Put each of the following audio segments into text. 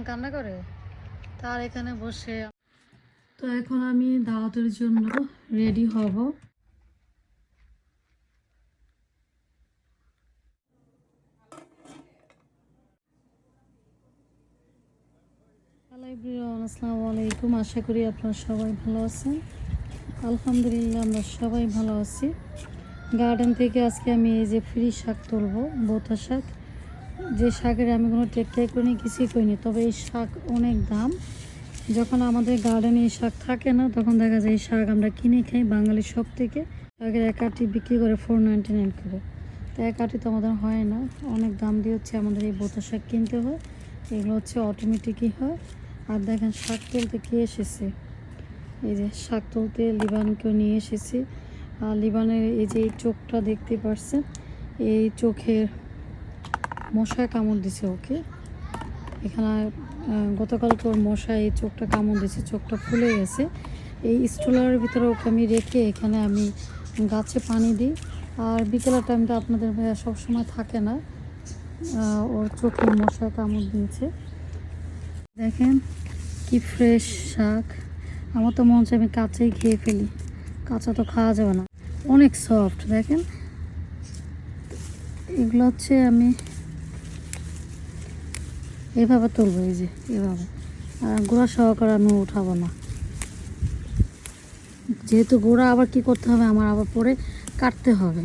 লিবান কান্না করে তার এখানে বসে তো এখন আমি দাওয়াতের জন্য রেডি হব। আসসালামু আলাইকুম। আশা করি আপনারা সবাই ভালো আছেন। আলহামদুলিল্লাহ আমরা সবাই ভালো আছি। গার্ডেন থেকে আজকে আমি এই যে ফ্রি শাক তুলবো বোতা শাক। যে শাকের আমি কোনো টেকটাই করিনি, কিছুই করিনি। তবে এই শাক অনেক দাম। যখন আমাদের গার্ডেনে এই শাক থাকে না, তখন দেখা যায় এই শাক আমরা কিনে খাই বাঙালি সব থেকে। শাকের এক আটি বিক্রি করে ফোর নাইনটি নাইন করে। তো এক আটি তো আমাদের হয় না। অনেক দাম দিয়ে হচ্ছে আমাদের এই বোতা শাক কিনতে হয়। এগুলো হচ্ছে অটোমেটিকই হয়। আর দেখেন, শাক তুলতে কে এসেছে? এই যে শাক তুলতে লিবানকেও নিয়ে এসেছি। আর লিবানের এই যে এই চোখটা দেখতে পারছেন, এই চোখের মশায় কামড় দিছে ওকে। এখানে গতকাল গতকালকে ওর মশা এই চোখটা কামড় দিছে, চোখটা ফুলে গেছে। এই স্টোলারের ভিতরে ওকে আমি রেখে এখানে আমি গাছে পানি দিই। আর বিকেলের টাইমটা আপনাদের ভাইয়া সবসময় থাকে না ওর চোখে মশায় কামড় দিয়েছে। দেখেন কি ফ্রেশ শাক। আমার তো মন আমি কাঁচাই খেয়ে ফেলি। কাঁচা তো খাওয়া যাবে না। অনেক সফট দেখেন। এগুলো হচ্ছে আমি এভাবে তুলবো, এই যে, এভাবে। গোড়া সহকারে আমি উঠাবো না। যেহেতু গোড়া আবার কি করতে হবে, আমার আবার পরে কাটতে হবে।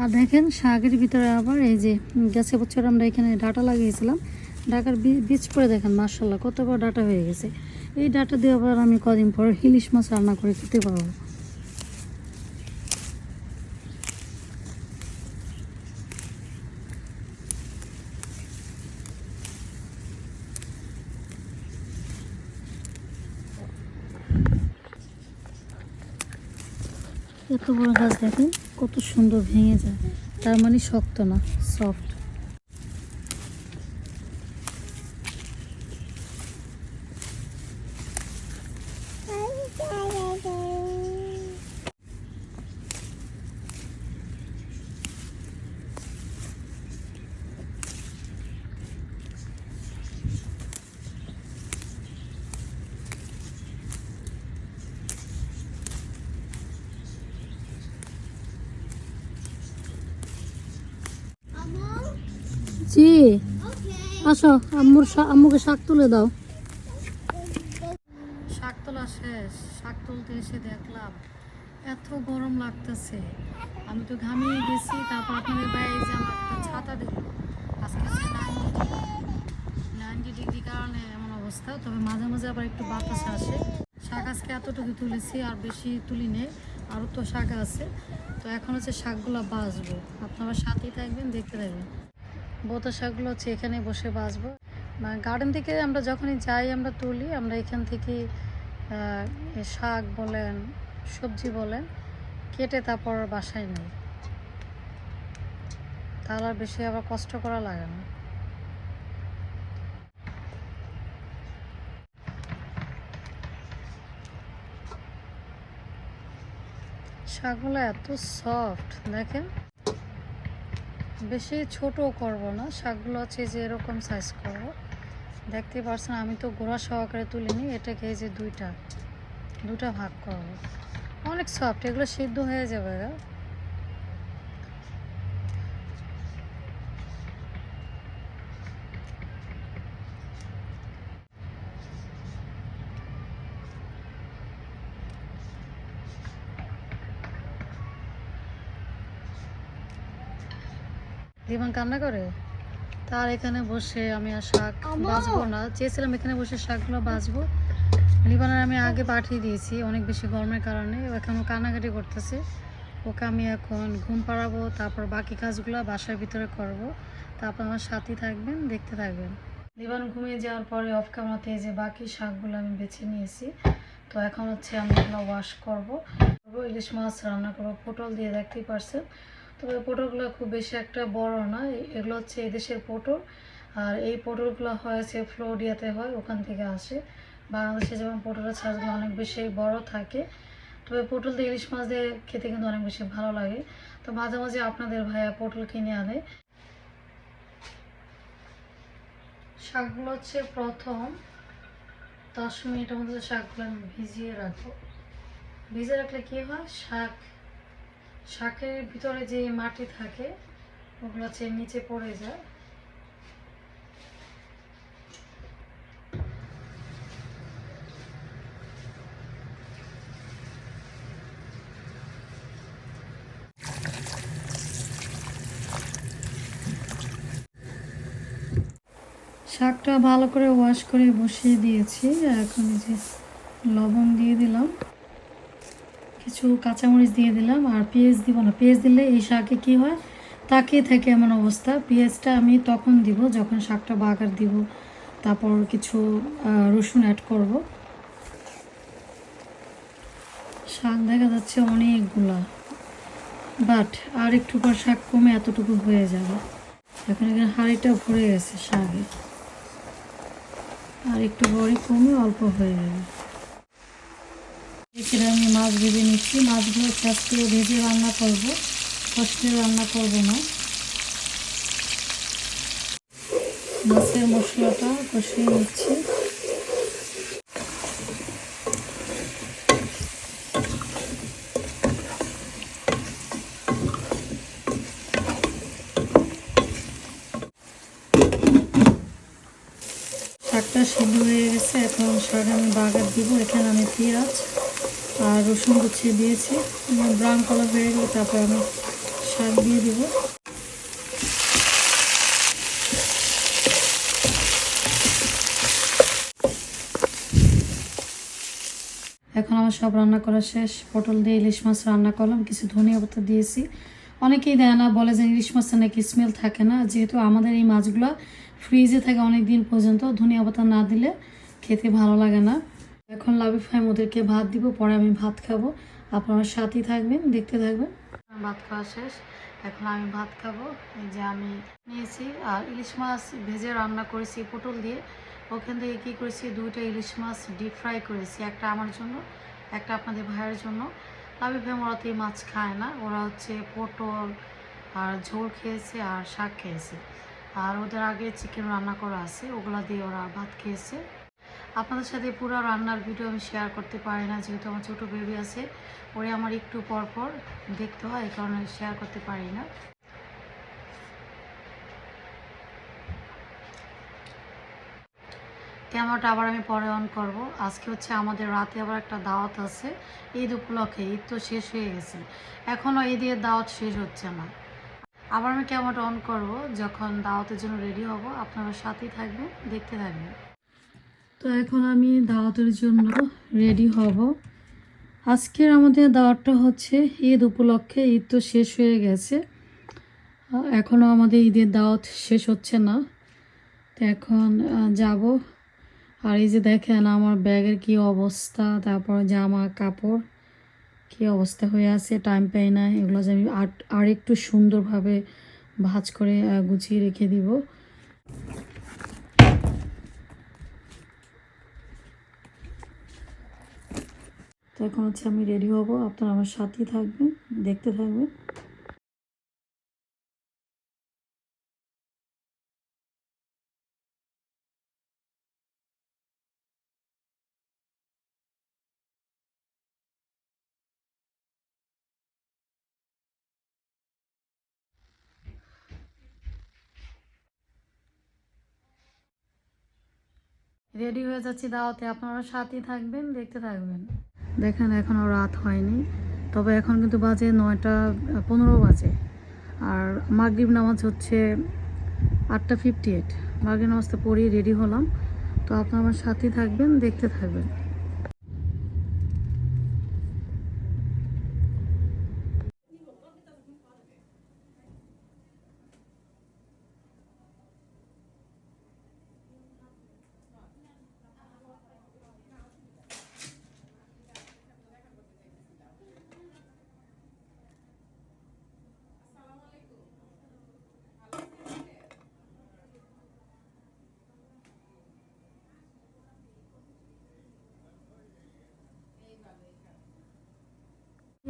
আর দেখেন, শাকের ভিতরে আবার এই যে গেছে বছর আমরা এখানে ডাটা লাগিয়েছিলাম। ডাটার বী- বীজ পরে দেখেন মার্শাল্লাহ কত বড় ডাটা হয়ে গেছে। এই ডাটা দিয়ে আবার আমি কদিন পর ইলিশ মাছ রান্না করে খেতে পারব। এত বড় গাছ দেখেন, কত সুন্দর ভেঙে যায়। তার মানে শক্ত না সফট জি। আসো, আম্মুর আম্মুকে শাক তুলে দাও। শাক তোলা শেষ। শাক তুলতে এসে দেখলাম, এত গরম লাগতেছে। আমি তো ঘামিয়ে গেছি, তারপর আপনাদের বাইরে যে আমার একটা ছাতা দিল আজকে নাইনটি ডিগ্রি কারণে এমন অবস্থা, তবে মাঝে মাঝে আবার একটু বাতাস আসে। শাক আজকে এতটুকু তুলেছি, আর বেশি তুলি নেই আরও তো শাক আছে। তো এখন হচ্ছে শাকগুলো বাছবো আপনারা সাথেই থাকবেন, দেখতে থাকবেন। বোতা শাকগুলো হচ্ছে এখানে বসে মানে গার্ডেন থেকে আমরা যখনই যাই, আমরা তুলি, আমরা এখান থেকে শাক বলেন, সবজি বলেন, কেটে তারপর বাসায় নিই। তাহলে আর বেশি আবার কষ্ট করা লাগে না। শাকগুলো এত সফট দেখেন? বেশি ছোট করব না। শাকগুলো আছে যে এরকম সাইজ করব। দেখতে পারছেন, আমি তো গোড়া সহকারে তুলিনি এটাকে এই যে দুইটা দুটা ভাগ করব। অনেক সফট এগুলো সিদ্ধ হয়ে যাবে দিবান কান্না করে? তার এখানে বসে আমি আর শাক বাছবো না। চেয়েছিলাম এখানে বসে শাকগুলো বাঁচবো। লিবানের আমি আগে পাঠিয়ে দিয়েছি অনেক বেশি গরমের কারণে। এখন কান্নাকাটি করতেছে। ওকে আমি এখন ঘুম পাড়াবো তারপর বাকি কাজগুলো বাসার ভিতরে করব। তারপর আমার সাথেই থাকবেন দেখতে থাকবেন। লিবান ঘুমিয়ে যাওয়ার পরে অফ ক্যামেরাতে যে বাকি শাকগুলো আমি বেছে নিয়েছি। তো এখন হচ্ছে আমি এগুলো ওয়াশ করব। করব, ইলিশ মাছ রান্না করব পটল দিয়ে দেখতেই পারছেন। তবে পটলগুলো খুব বেশি একটা বড় না। এগুলো হচ্ছে এদেশের পটল। আর এই পটলগুলো হয়েছে ফ্লোরিয়াতে হয়, ওখান থেকে আসে। বাংলাদেশে যেমন পটলের ছাঁচগুলো অনেক বেশি বড় থাকে, তবে পটল দিয়ে ইলিশ মাছ দিয়ে খেতে কিন্তু অনেক বেশি ভালো লাগে। তো মাঝে মাঝে আপনাদের ভাইয়া পটল কিনে আনে। শাকগুলো হচ্ছে প্রথম দশ মিনিটের মধ্যে শাকগুলো আমি ভিজিয়ে রাখব। ভিজিয়ে রাখলে কি হয়? শাক শাকের ভিতরে যে মাটি থাকে, ওগুলো হচ্ছে নিচে পড়ে যায়। শাকটা ভালো করে ওয়াশ করে বসিয়ে দিয়েছি। এখন এই যে লবণ দিয়ে দিলাম। কিছু কাঁচামরিচ দিয়ে দিলাম আর পেঁয়াজ দিব না। পেঁয়াজ দিলে এই শাকে কি হয়? তাকিয়ে থাকে এমন অবস্থা। পেঁয়াজটা আমি তখন দিব, যখন শাকটা বাগার দিব। তারপর কিছু রসুন অ্যাড করব। শাক দেখা যাচ্ছে অনেকগুলা। বাট আর একটু পর শাক কমে এতটুকু হয়ে যাবে। এখন এখানে হাঁড়িটা ভরে গেছে শাকে। আর একটু বড়ি কমে অল্প হয়ে যাবে। এখানে আমি মাছ ভেজে নিচ্ছি। মাছগুলো আজকে ভেজে রান্না করব। কষ্টে রান্না করব না। মাছের মশলাটা কষিয়ে নিচ্ছি। শাকটা সিদ্ধ হয়ে গেছে। এখন শাক আমি বাগার দিব। এখানে আমি পেঁয়াজ আর রসুন গুছিয়ে দিয়েছি। ব্রাউন কালার হয়ে গেলে তারপর আমি শাক দিয়ে দিব। এখন আমার সব রান্না করা শেষ। পটল দিয়ে ইলিশ মাছ রান্না করলাম, কিছু ধনিয়া পাতা দিয়েছি। অনেকেই দেয় না, বলে যে ইলিশ মাছে নাকি স্মেল থাকে না। যেহেতু আমাদের এই মাছগুলো ফ্রিজে থাকে অনেক দিন পর্যন্ত, ধনিয়া পাতা না দিলে খেতে ভালো লাগে না। এখন লাভি ফাইম ওদেরকে ভাত দিব, পরে আমি ভাত খাব। আপনারা সাথেই থাকবেন, দেখতে থাকবেন। ভাত খাওয়া শেষ। এখন আমি ভাত খাব। এই যে আমি নিয়েছি, আর ইলিশ মাছ ভেজে রান্না করেছি পটল দিয়ে। ওখান থেকে কী করেছি? দুইটা ইলিশ মাছ ডিপ ফ্রাই করেছি, একটা আমার জন্য, একটা আপনাদের ভাইয়ের জন্য। লাভি ফাইম ওরা তো এই মাছ খায় না, ওরা হচ্ছে পটল আর ঝোল খেয়েছে আর শাক খেয়েছে। আর ওদের আগে চিকেন রান্না করা আছে, ওগুলা দিয়ে ওরা ভাত খেয়েছে। আপনাদের সাথে পুরো রান্নার ভিডিও আমি শেয়ার করতে পারি না, যেহেতু আমার ছোটো বেবি আছে। ওরে আমার একটু পর পর দেখতে হয়, এই কারণে শেয়ার করতে পারি না। ক্যামেরাটা আবার আমি পরে অন করব। আজকে হচ্ছে আমাদের রাতে আবার একটা দাওয়াত আছে, ঈদ উপলক্ষে। ঈদ তো শেষ হয়ে গেছে। এখনও ঈদের দাওয়াত শেষ হচ্ছে না। আবার আমি ক্যামেরাটা অন করব, যখন দাওয়াতের জন্য রেডি হব, আপনারা সাথেই থাকবেন, দেখতে থাকবেন। তো এখন আমি দাওয়াতের জন্য রেডি হব। আজকের আমাদের দাওয়াতটা হচ্ছে ঈদ উপলক্ষে, ঈদ তো শেষ হয়ে গেছে। এখনও আমাদের ঈদের দাওয়াত শেষ হচ্ছে না। তো এখন যাব। আর এই যে দেখেন আমার ব্যাগের কি অবস্থা, তারপর জামা, কাপড় কি অবস্থা হয়ে আছে টাইম পাই না। এগুলো যে আমি আর একটু সুন্দরভাবে ভাঁজ করে গুছিয়ে রেখে দিব। তো এখন হচ্ছে আমি রেডি হব। আপনারা আমার সাথেই থাকবেন, দেখতে থাকবেন। রেডি হয়ে যাচ্ছি দাওয়াতে। আপনারা সাথেই থাকবেন, দেখতে থাকবেন। দেখেন এখনও রাত হয়নি। তবে এখন কিন্তু বাজে নয়টা পনেরো বাজে। আর মাগরীব নামাজ হচ্ছে আটটা ফিফটি এইট মাগরীব নামাজটা পড়েই রেডি হলাম। তো আপনারা আমার সাথেই থাকবেন, দেখতে থাকবেন।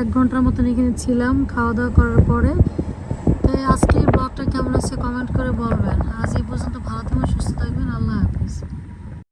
এক ঘণ্টার মতন এখানে ছিলাম খাওয়া দাওয়া করার পরে। তাই আজকের ব্লগটা কেমন আছে কমেন্ট করে বলবেন। আজ এই পর্যন্ত ভালো থাকবেন, সুস্থ থাকবেন, আল্লাহ হাফিজ।